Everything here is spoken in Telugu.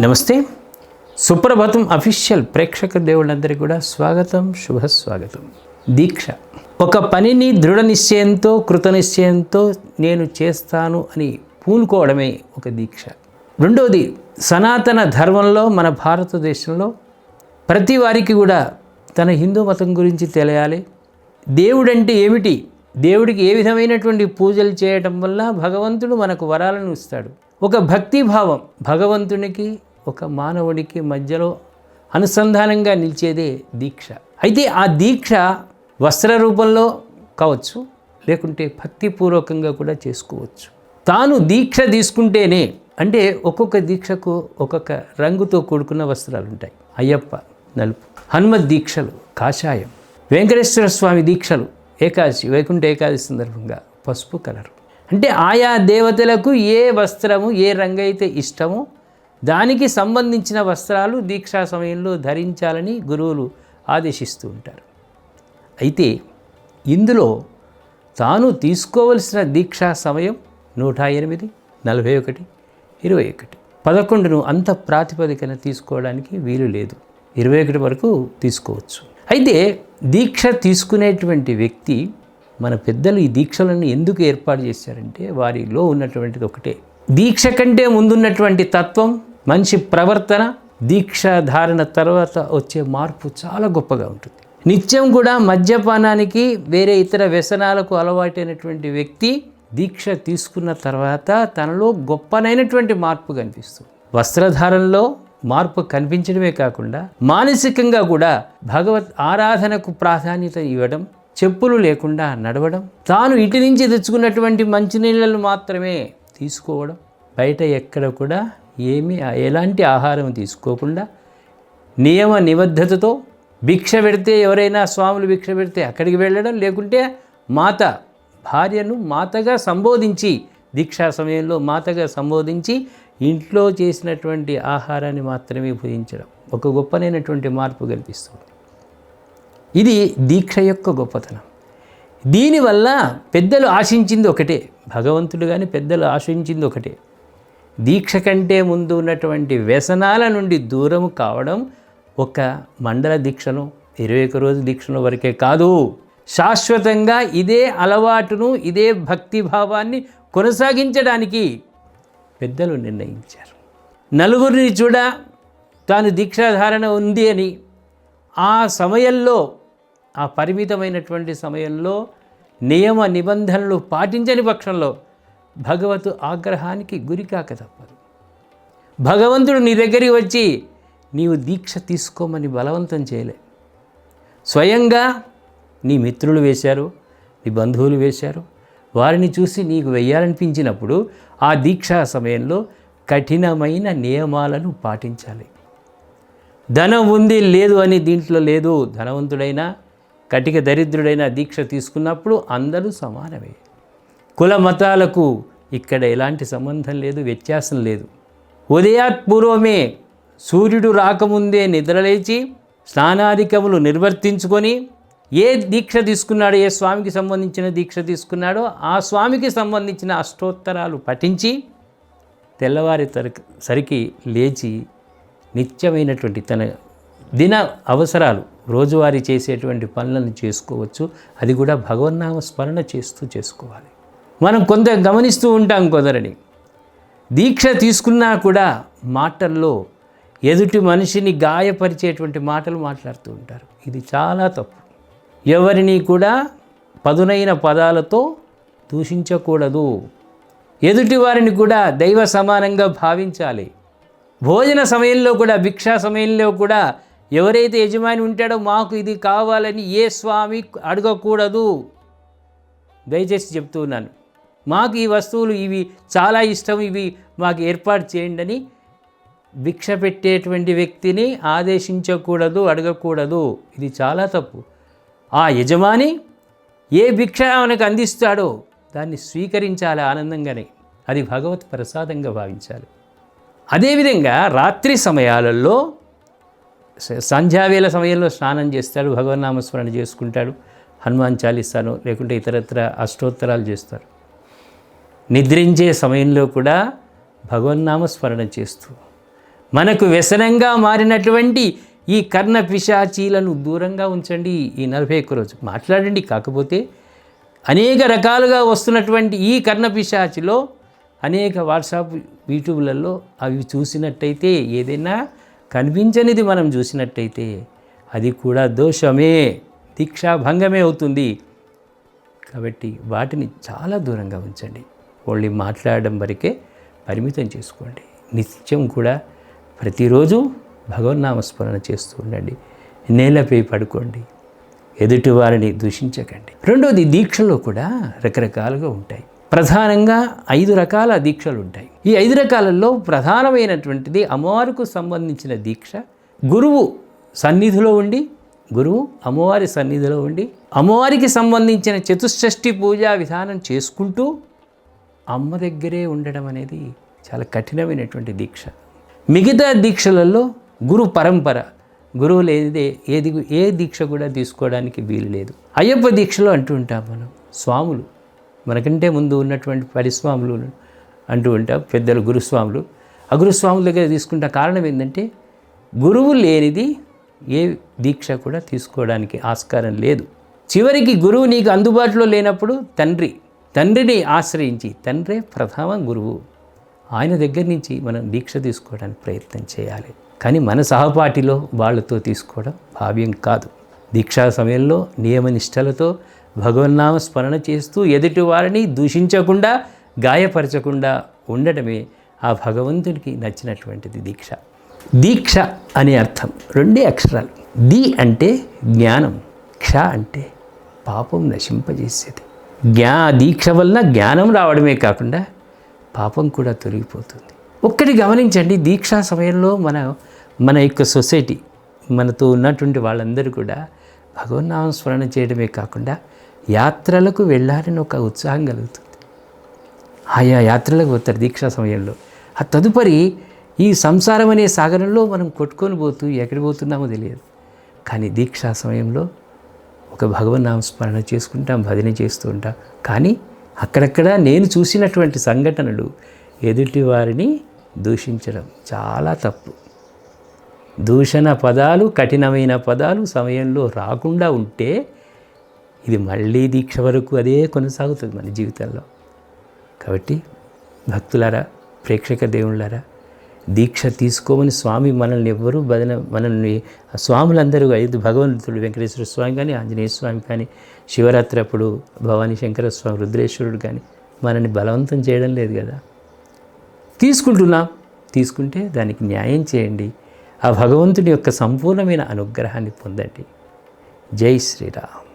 నమస్తే. సుప్రభాతం అఫీషియల్ ప్రేక్షక దేవుళ్ళందరికీ కూడా స్వాగతం శుభ స్వాగతం. దీక్ష. ఒక పనిని దృఢ నిశ్చయంతో కృత నిశ్చయంతో నేను చేస్తాను అని పూనుకోవడమే ఒక దీక్ష. రెండవది సనాతన ధర్మంలో మన భారతదేశంలో ప్రతి వారికి కూడా తన హిందూ మతం గురించి తెలియాలి. దేవుడంటే ఏమిటి? దేవుడికి ఏ విధమైనటువంటి పూజలు చేయటం వల్ల భగవంతుడు మనకు వరాలను ఇస్తాడు. ఒక భక్తిభావం భగవంతునికి ఒక మానవుడికి మధ్యలో అనుసంధానంగా నిలిచేదే దీక్ష. అయితే ఆ దీక్ష వస్త్ర రూపంలో కావచ్చు లేకుంటే భక్తిపూర్వకంగా కూడా చేసుకోవచ్చు. తాను దీక్ష తీసుకుంటేనే అంటే ఒక్కొక్క దీక్షకు ఒక్కొక్క రంగుతో కూడుకున్న వస్త్రాలు ఉంటాయి అయ్యప్ప నలుపు. హనుమత్ దీక్షలు కాషాయం. వెంకటేశ్వర స్వామి దీక్షలు ఏకాదశి వైకుంఠ ఏకాదశి సందర్భంగా పసుపు కలరు. అంటే ఆయా దేవతలకు ఏ వస్త్రము ఏ రంగు అయితే ఇష్టమో దానికి సంబంధించిన వస్త్రాలు దీక్షా సమయంలో ధరించాలని గురువులు ఆదేశిస్తూ ఉంటారు. అయితే ఇందులో తాను తీసుకోవలసిన దీక్షా సమయం నూట ఎనిమిది నలభై ఒకటి ఇరవై ఒకటి. పదకొండును అంత ప్రాతిపదికన తీసుకోవడానికి వీలు లేదు. ఇరవై ఒకటి వరకు తీసుకోవచ్చు. అయితే దీక్ష తీసుకునేటువంటి వ్యక్తి మన పెద్దలు ఈ దీక్షలను ఎందుకు ఏర్పాటు చేశారంటే వారిలో ఉన్నటువంటిది ఒకటే. దీక్ష కంటే ముందున్నటువంటి తత్వం మంచి ప్రవర్తన దీక్ష ధారణ తర్వాత వచ్చే మార్పు చాలా గొప్పగా ఉంటుంది. నిత్యం కూడా మద్యపానానికి వేరే ఇతర వ్యసనాలకు అలవాటైనటువంటి వ్యక్తి దీక్ష తీసుకున్న తర్వాత తనలో గొప్పనైనటువంటి మార్పు కనిపిస్తుంది. వస్త్రధారణలో మార్పు కనిపించడమే కాకుండా మానసికంగా కూడా భగవత్ ఆరాధనకు ప్రాధాన్యత ఇవ్వడం చెప్పులు లేకుండా నడవడం తాను ఇటు నుంచి తెచ్చుకున్నటువంటి మంచినీళ్ళను మాత్రమే తీసుకోవడం బయట ఎక్కడ కూడా ఏమీ ఎలాంటి ఆహారం తీసుకోకుండా నియమ నిబద్ధతతో భిక్ష పెడితే ఎవరైనా స్వాములు భిక్ష పెడితే అక్కడికి వెళ్ళడం లేకుంటే మాత భార్యను మాతగా సంబోధించి దీక్షా సమయంలో మాతగా సంబోధించి ఇంట్లో చేసినటువంటి ఆహారాన్ని మాత్రమే భుజించడం ఒక గొప్పనైనటువంటి మార్పు కనిపిస్తుంది ఇది దీక్ష యొక్క గొప్పతనం. దీనివల్ల పెద్దలు ఆశించింది ఒకటే భగవంతుడు కానీ పెద్దలు ఆశించింది ఒకటే. దీక్ష కంటే ముందు ఉన్నటువంటి వ్యసనాల నుండి దూరం కావడం ఒక మండల దీక్షను ఇరవై ఒక రోజు దీక్షను వరకే కాదు. శాశ్వతంగా ఇదే అలవాటును ఇదే భక్తిభావాన్ని కొనసాగించడానికి పెద్దలు నిర్ణయించారు. నలుగురిని చూడ తాను దీక్షాధారణ ఉంది అని ఆ సమయంలో ఆ పరిమితమైనటువంటి సమయంలో నియమ నిబంధనలు పాటించని పక్షంలో భగవతు ఆగ్రహానికి గురికాక తప్పదు. భగవంతుడు నీ దగ్గరికి వచ్చి నీవు దీక్ష తీసుకోమని బలవంతం చేయలే. స్వయంగా నీ మిత్రులు వేశారు నీ బంధువులు వేశారు. వారిని చూసి నీకు వెయ్యాలనిపించినప్పుడు ఆ దీక్షా సమయంలో కఠినమైన నియమాలను పాటించాలి. ధనం ఉంది లేదు అని దీంట్లో లేదు. ధనవంతుడైనా కటిక దరిద్రుడైన దీక్ష తీసుకున్నప్పుడు అందరూ సమానమే. కుల మతాలకు ఇక్కడ ఎలాంటి సంబంధం లేదు వ్యత్యాసం లేదు. ఉదయాత్పూర్వమే సూర్యుడు రాకముందే నిద్రలేచి స్నానాధికములు నిర్వర్తించుకొని ఏ దీక్ష తీసుకున్నాడో ఏ స్వామికి సంబంధించిన దీక్ష తీసుకున్నాడో ఆ స్వామికి సంబంధించిన అష్టోత్తరాలు పఠించి తెల్లవారి సరికి లేచి నిత్యమైనటువంటి తన దిన అవసరాలు రోజువారీ చేసేటువంటి పనులను చేసుకోవచ్చు. అది కూడా భగవన్నామ స్మరణ చేస్తూ చేసుకోవాలి. మనం కొంత గమనిస్తూ ఉంటాం కుదరని. దీక్ష తీసుకున్నా కూడా మాటల్లో ఎదుటి మనిషిని గాయపరిచేటువంటి మాటలు మాట్లాడుతూ ఉంటారు. ఇది చాలా తప్పు. ఎవరిని కూడా పదునైన పదాలతో దూషించకూడదు. ఎదుటి వారిని కూడా దైవ సమానంగా భావించాలి. భోజన సమయంలో కూడా భిక్షా సమయంలో కూడా ఎవరైతే యజమాని ఉంటాడో మాకు ఇది కావాలని ఏ స్వామి అడగకూడదు. దయచేసి చెప్తూ ఉన్నాను. మాకు ఈ వస్తువులు ఇవి చాలా ఇష్టం ఇవి మాకు ఏర్పాటు చేయండి అని భిక్ష పెట్టేటువంటి వ్యక్తిని ఆదేశించకూడదు అడగకూడదు. ఇది చాలా తప్పు. ఆ యజమాని ఏ భిక్ష మనకు అందిస్తాడో దాన్ని స్వీకరించాలి ఆనందంగానే. అది భగవత్ ప్రసాదంగా భావించాలి. అదేవిధంగా రాత్రి సమయాలలో సంధ్యావేళ సమయంలో స్నానం చేస్తాడు భగవన్నామస్మరణ చేసుకుంటాడు హనుమాన్ చాలిస్తాను లేకుంటే ఇతరత్ర అష్టోత్తరాలు చేస్తారు. నిద్రించే సమయంలో కూడా భగవన్నామ స్మరణ చేస్తూ మనకు వ్యసనంగా మారినటువంటి ఈ కర్ణ పిశాచీలను దూరంగా ఉంచండి ఈ నలభై ఒక్క రోజు. మాట్లాడండి కాకపోతే అనేక రకాలుగా వస్తున్నటువంటి ఈ కర్ణ పిశాచిలో అనేక వాట్సాప్ యూట్యూబ్లలో అవి చూసినట్టయితే ఏదైనా కనిపించనిది మనం చూసినట్టయితే అది కూడా దోషమే దీక్షాభంగమే అవుతుంది. కాబట్టి వాటిని చాలా దూరంగా ఉంచండి. ఓన్లీ మాట్లాడడం వరకే పరిమితం చేసుకోండి. నిత్యం కూడా ప్రతిరోజు భగవన్నామస్మరణ చేస్తూ ఉండండి. నేలపై పడుకోండి. ఎదుటి వారిని దూషించకండి. రెండోది దీక్షలో కూడా రకరకాలుగా ఉంటాయి. ప్రధానంగా ఐదు రకాల దీక్షలు ఉంటాయి. ఈ ఐదు రకాలలో ప్రధానమైనటువంటిది అమ్మవారికి సంబంధించిన దీక్ష. గురువు సన్నిధిలో ఉండి గురువు అమ్మవారి సన్నిధిలో ఉండి అమ్మవారికి సంబంధించిన చతుష్షష్ఠి పూజా విధానం చేసుకుంటూ అమ్మ దగ్గరే ఉండడం అనేది చాలా కఠినమైనటువంటి దీక్ష. మిగతా దీక్షలలో గురు పరంపర గురువు లేనిదే ఏది ఏ దీక్ష కూడా తీసుకోవడానికి వీలు లేదు. అయ్యప్ప దీక్షలో అంటూ ఉంటాం మనం స్వాములు. మనకంటే ముందు ఉన్నటువంటి పరిస్వాములు అంటూ ఉంటాం పెద్దలు గురుస్వాములు. ఆ గురుస్వాముల దగ్గర తీసుకుంటే కారణం ఏంటంటే గురువు లేనిది ఏ దీక్ష కూడా తీసుకోవడానికి ఆస్కారం లేదు. చివరికి గురువు నీకు అందుబాటులో లేనప్పుడు తండ్రి తండ్రిని ఆశ్రయించి తండ్రే ప్రథమ గురువు. ఆయన దగ్గర నుంచి మనం దీక్ష తీసుకోవడానికి ప్రయత్నం చేయాలి. కానీ మన సహపాఠిలో వాళ్ళతో తీసుకోవడం భావ్యం కాదు. దీక్షా సమయంలో నియమనిష్టలతో భగవన్నామ స్మరణ చేస్తూ ఎదుటి వారిని దూషించకుండా గాయపరచకుండా ఉండడమే ఆ భగవంతుడికి నచ్చినటువంటిది దీక్ష. దీక్ష అనే అర్థం రెండే అక్షరాలు. ది అంటే జ్ఞానం క్ష అంటే పాపం నశింపజేసేది. జ్ఞా దీక్ష వలన జ్ఞానం రావడమే కాకుండా పాపం కూడా తొలగిపోతుంది. ఒక్కటి గమనించండి దీక్షా సమయంలో మన మన యొక్క సొసైటీ మనతో ఉన్నటువంటి వాళ్ళందరూ కూడా భగవన్నామ స్మరణ చేయడమే కాకుండా యాత్రలకు వెళ్ళాలని ఒక ఉత్సాహం కలుగుతుంది. ఆయా యాత్రలకు పోతారు దీక్షా సమయంలో. ఆ తదుపరి ఈ సంసారం అనే సాగరంలో మనం కొట్టుకొని పోతూ ఎక్కడ పోతున్నామో తెలియదు. కానీ దీక్షా సమయంలో ఒక భగవన్ స్మరణ చేసుకుంటాం భజన చేస్తూ ఉంటాం. కానీ అక్కడక్కడ నేను చూసినటువంటి సంఘటనలు ఎదుటి వారిని దూషించడం చాలా తప్పు. దూషణ పదాలు కఠినమైన పదాలు సమయంలో రాకుండా ఉంటే ఇది మళ్ళీ దీక్ష వరకు అదే కొనసాగుతుంది మన జీవితంలో. కాబట్టి భక్తులారా ప్రేక్షక దేవుళ్ళారా దీక్ష తీసుకోమని స్వామి మనల్ని ఎవ్వరూ బదన మనల్ని స్వాములందరూ ఐదు భగవంతుడు వెంకటేశ్వర స్వామి కానీ ఆంజనేయ స్వామి కానీ శివరాత్రి అప్పుడు భవానీ శంకర స్వామి రుద్రేశ్వరుడు కానీ మనల్ని బలవంతం చేయడం లేదు కదా. తీసుకుంటున్నాం. తీసుకుంటే దానికి న్యాయం చేయండి. ఆ భగవంతుడి యొక్క సంపూర్ణమైన అనుగ్రహాన్ని పొందండి. జై శ్రీరామ్.